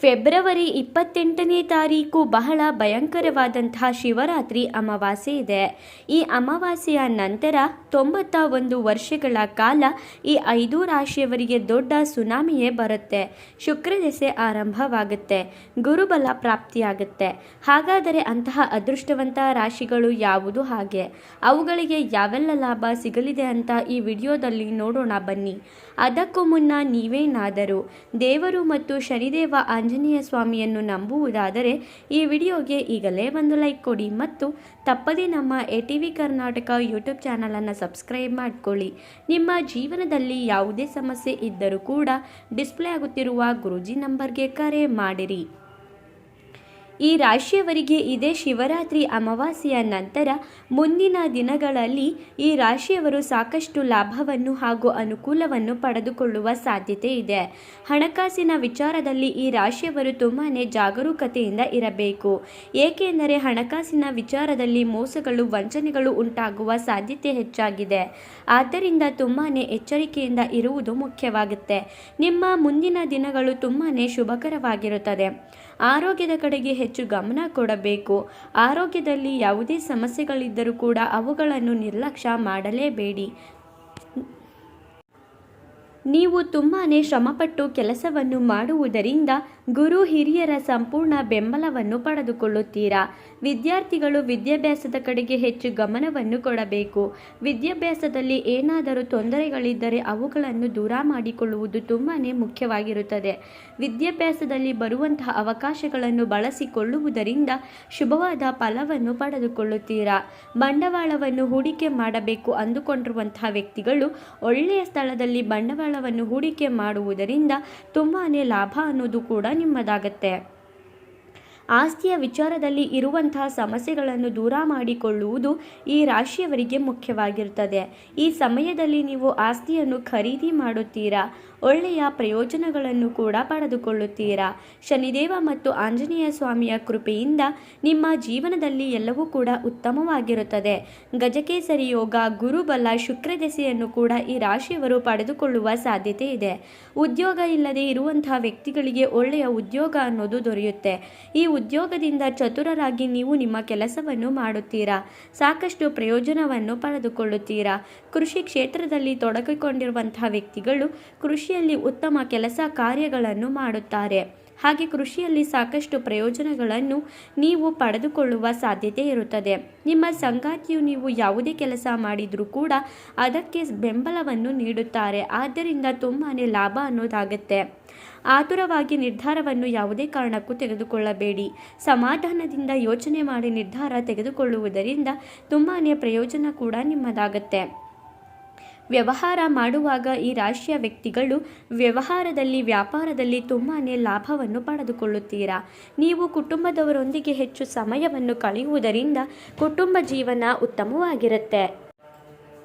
February ಇಪ್ಪತ್ತೆಂಟನೇ ತಾರೀಕು ಬಹಳ ಭಯಂಕರವಾದಂತಹ ಶಿವರಾತ್ರಿ ಅಮಾವಾಸ್ಯೆ ಇದೆ. ಈ ಅಮಾವಾಸ್ಯೆಯ ನಂತರ ತೊಂಬತ್ತ ಒಂದು ವರ್ಷಗಳ ಕಾಲ ಈ ಐದು ರಾಶಿಯವರಿಗೆ ದೊಡ್ಡ ಸುನಾಮಿಯೇ ಬರುತ್ತೆ. ಶುಕ್ರ ದೆಸೆ ಆರಂಭವಾಗುತ್ತೆ. ಗುರುಬಲ ಪ್ರಾಪ್ತಿಯಾಗುತ್ತೆ. ಹಾಗಾದರೆ ಅಂತಹ ಅದೃಷ್ಟವಂತ ರಾಶಿಗಳು ಯಾವುದು ಹಾಗೆ? ಅವುಗಳಿಗೆ ಯಾವೆಲ್ಲ ಲಾಭ ಸಿಗಲಿದೆ ಅಂತ ಈ ವಿಡಿಯೋದಲ್ಲಿ ನೋಡೋಣ ಬನ್ನಿ. ಅದಕ್ಕೂ ಮುನ್ನ ನೀವೇನಾದರೂ ದೇವರು ಮತ್ತು ಶನಿದೇವ ಆಂಜನೇಯ ಸ್ವಾಮಿಯನ್ನು ನಂಬುವುದಾದರೆ ಈ ವಿಡಿಯೋಗೆ ಈಗಲೇ ಒಂದು ಲೈಕ್ ಕೊಡಿ ಮತ್ತು ತಪ್ಪದೇ ನಮ್ಮ A T V Karnataka YouTube ಚಾನಲನ್ನು ಸಬ್ಸ್ಕ್ರೈಬ್ ಮಾಡಿಕೊಳ್ಳಿ. ನಿಮ್ಮ ಜೀವನದಲ್ಲಿ ಯಾವುದೇ ಸಮಸ್ಯೆ ಇದ್ದರೂ ಕೂಡ ಡಿಸ್ಪ್ಲೇ ಆಗುತ್ತಿರುವ ಗುರುಜಿ ನಂಬರ್ಗೆ ಕರೆ ಮಾಡಿರಿ. ಈ ರಾಶಿಯವರಿಗೆ ಇದೇ ಶಿವರಾತ್ರಿ ಅಮಾವಾಸ್ಯೆಯ ನಂತರ ಮುಂದಿನ ದಿನಗಳಲ್ಲಿ ಈ ರಾಶಿಯವರು ಸಾಕಷ್ಟು ಲಾಭವನ್ನು ಹಾಗೂ ಅನುಕೂಲವನ್ನು ಪಡೆದುಕೊಳ್ಳುವ ಸಾಧ್ಯತೆ ಇದೆ. ಹಣಕಾಸಿನ ವಿಚಾರದಲ್ಲಿ ಈ ರಾಶಿಯವರು ತುಂಬಾ ಜಾಗರೂಕತೆಯಿಂದ ಇರಬೇಕು. ಏಕೆಂದರೆ ಹಣಕಾಸಿನ ವಿಚಾರದಲ್ಲಿ ಮೋಸಗಳು, ವಂಚನೆಗಳು ಉಂಟಾಗುವ ಸಾಧ್ಯತೆ ಹೆಚ್ಚಾಗಿದೆ. ಆದ್ದರಿಂದ ತುಂಬಾ ಎಚ್ಚರಿಕೆಯಿಂದ ಇರುವುದು ಮುಖ್ಯವಾಗುತ್ತೆ. ನಿಮ್ಮ ಮುಂದಿನ ದಿನಗಳು ತುಂಬಾ ಶುಭಕರವಾಗಿರುತ್ತದೆ. ಆರೋಗ್ಯದ ಕಡೆಗೆ ಹೆಚ್ಚು ಗಮನ ಕೊಡಬೇಕು. ಆರೋಗ್ಯದಲ್ಲಿ ಯಾವುದೇ ಸಮಸ್ಯೆಗಳಿದ್ದರೂ ಕೂಡ ಅವುಗಳನ್ನು ನಿರ್ಲಕ್ಷ್ಯ ಮಾಡಲೇಬೇಡಿ. ನೀವು ತುಂಬಾ ಶ್ರಮಪಟ್ಟು ಕೆಲಸವನ್ನು ಮಾಡುವುದರಿಂದ ಗುರು ಹಿರಿಯರ ಸಂಪೂರ್ಣ ಬೆಂಬಲವನ್ನು ಪಡೆದುಕೊಳ್ಳುತ್ತೀರಾ? ವಿದ್ಯಾರ್ಥಿಗಳು ವಿದ್ಯಾಭ್ಯಾಸದ ಕಡೆಗೆ ಹೆಚ್ಚು ಗಮನವನ್ನು ಕೊಡಬೇಕು. ವಿದ್ಯಾಭ್ಯಾಸದಲ್ಲಿ ಏನಾದರೂ ತೊಂದರೆಗಳಿದ್ದರೆ ಅವುಗಳನ್ನು ದೂರ ಮಾಡಿಕೊಳ್ಳುವುದು ತುಂಬಾ ಮುಖ್ಯವಾಗಿರುತ್ತದೆ. ವಿದ್ಯಾಭ್ಯಾಸದಲ್ಲಿ ಬರುವಂತಹ ಅವಕಾಶಗಳನ್ನು ಬಳಸಿಕೊಳ್ಳುವುದರಿಂದ ಶುಭವಾದ ಫಲವನ್ನು ಪಡೆದುಕೊಳ್ಳುತ್ತೀರಾ? ಬಂಡವಾಳವನ್ನು ಹೂಡಿಕೆ ಮಾಡಬೇಕು ಅಂದುಕೊಂಡಿರುವಂತಹ ವ್ಯಕ್ತಿಗಳು ಒಳ್ಳೆಯ ಸ್ಥಳದಲ್ಲಿ ಬಂಡವಾಳವನ್ನು ಹೂಡಿಕೆ ಮಾಡುವುದರಿಂದ ತುಂಬಾ ಲಾಭ ಅನ್ನೋದು ಕೂಡ ನಿಮ್ಮದಾಗತ್ತೆ. ಆಸ್ತಿಯ ವಿಚಾರದಲ್ಲಿ ಇರುವಂತಹ ಸಮಸ್ಯೆಗಳನ್ನು ದೂರ ಮಾಡಿಕೊಳ್ಳುವುದು ಈ ರಾಶಿಯವರಿಗೆ ಮುಖ್ಯವಾಗಿರುತ್ತದೆ ಈ ಸಮಯದಲ್ಲಿ ನೀವು ಆಸ್ತಿಯನ್ನು ಖರೀದಿ ಮಾಡುತ್ತೀರಾ? ಒಳ್ಳೆಯ ಪ್ರಯೋಜನಗಳನ್ನು ಕೂಡ ಪಡೆದುಕೊಳ್ಳುತ್ತೀರಾ? ಶನಿದೇವ ಮತ್ತು ಆಂಜನೇಯ ಸ್ವಾಮಿಯ ಕೃಪೆಯಿಂದ ನಿಮ್ಮ ಜೀವನದಲ್ಲಿ ಎಲ್ಲವೂ ಕೂಡ ಉತ್ತಮವಾಗಿರುತ್ತದೆ. ಗಜಕೇಸರಿ ಯೋಗ, ಗುರುಬಲ ಶುಕ್ರ ದೆಸೆಯನ್ನು ಕೂಡ ಈ ರಾಶಿಯವರು ಪಡೆದುಕೊಳ್ಳುವ ಸಾಧ್ಯತೆ ಇದೆ. ಉದ್ಯೋಗ ಇಲ್ಲದೆ ಇರುವಂತಹ ವ್ಯಕ್ತಿಗಳಿಗೆ ಒಳ್ಳೆಯ ಉದ್ಯೋಗ ಅನ್ನೋದು ದೊರೆಯುತ್ತೆ. ಈ ಉದ್ಯೋಗದಿಂದ ಚತುರರಾಗಿ ನೀವು ನಿಮ್ಮ ಕೆಲಸವನ್ನು ಮಾಡುತ್ತೀರಾ? ಸಾಕಷ್ಟು ಪ್ರಯೋಜನವನ್ನು ಪಡೆದುಕೊಳ್ಳುತ್ತೀರಾ? ಕೃಷಿ ಕ್ಷೇತ್ರದಲ್ಲಿ ತೊಡಗಿಕೊಂಡಿರುವಂತಹ ವ್ಯಕ್ತಿಗಳು ಕೃಷಿಯಲ್ಲಿ ಉತ್ತಮ ಕೆಲಸ ಕಾರ್ಯಗಳನ್ನು ಮಾಡುತ್ತಾರೆ. ಹಾಗೆ ಕೃಷಿಯಲ್ಲಿ ಸಾಕಷ್ಟು ಪ್ರಯೋಜನಗಳನ್ನು ನೀವು ಪಡೆದುಕೊಳ್ಳುವ ಸಾಧ್ಯತೆ ಇರುತ್ತದೆ. ನಿಮ್ಮ ಸಂಗಾತಿಯು ನೀವು ಯಾವುದೇ ಕೆಲಸ ಮಾಡಿದರೂ ಕೂಡ ಅದಕ್ಕೆ ಬೆಂಬಲವನ್ನು ನೀಡುತ್ತಾರೆ. ಆದ್ದರಿಂದ ತುಂಬಾ ಲಾಭ ಅನ್ನೋದಾಗುತ್ತೆ. ಆತುರವಾಗಿ ನಿರ್ಧಾರವನ್ನು ಯಾವುದೇ ಕಾರಣಕ್ಕೂ ತೆಗೆದುಕೊಳ್ಳಬೇಡಿ. ಸಮಾಧಾನದಿಂದ ಯೋಚನೆ ಮಾಡಿ ನಿರ್ಧಾರ ತೆಗೆದುಕೊಳ್ಳುವುದರಿಂದ ತುಂಬಾ ಪ್ರಯೋಜನ ಕೂಡ ನಿಮ್ಮದಾಗತ್ತೆ. ವ್ಯವಹಾರ ಮಾಡುವಾಗ ಈ ರಾಶಿಯ ವ್ಯಕ್ತಿಗಳು ವ್ಯವಹಾರದಲ್ಲಿ, ವ್ಯಾಪಾರದಲ್ಲಿ ತುಂಬಾ ಲಾಭವನ್ನು ಪಡೆದುಕೊಳ್ಳುತ್ತೀರಾ? ನೀವು ಕುಟುಂಬದವರೊಂದಿಗೆ ಹೆಚ್ಚು ಸಮಯವನ್ನು ಕಳೆಯುವುದರಿಂದ ಕುಟುಂಬ ಜೀವನ ಉತ್ತಮವಾಗಿರುತ್ತೆ.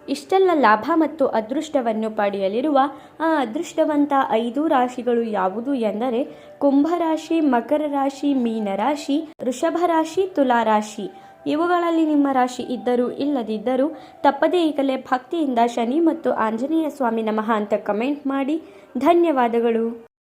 ಇಷ್ಟೆಲ್ಲ ಲಾಭ ಮತ್ತು ಅದೃಷ್ಟವನ್ನು ಪಡೆಯಲಿರುವ ಆ ಅದೃಷ್ಟವಂತ ಐದು ರಾಶಿಗಳು ಯಾವುದು ಎಂದರೆ ಕುಂಭರಾಶಿ ಮಕರ ರಾಶಿ ಮೀನರಾಶಿ ವೃಷಭ ರಾಶಿ ತುಲಾರಾಶಿ ಇವುಗಳಲ್ಲಿ ನಿಮ್ಮ ರಾಶಿ ಇದ್ದರೂ ಇಲ್ಲದಿದ್ದರೂ ತಪ್ಪದೇ ಈಗಲೇ ಭಕ್ತಿಯಿಂದ ಶನಿ ಮತ್ತು ಆಂಜನೇಯ ಸ್ವಾಮಿ ನಮಃ ಅಂತ ಕಮೆಂಟ್ ಮಾಡಿ. ಧನ್ಯವಾದಗಳು.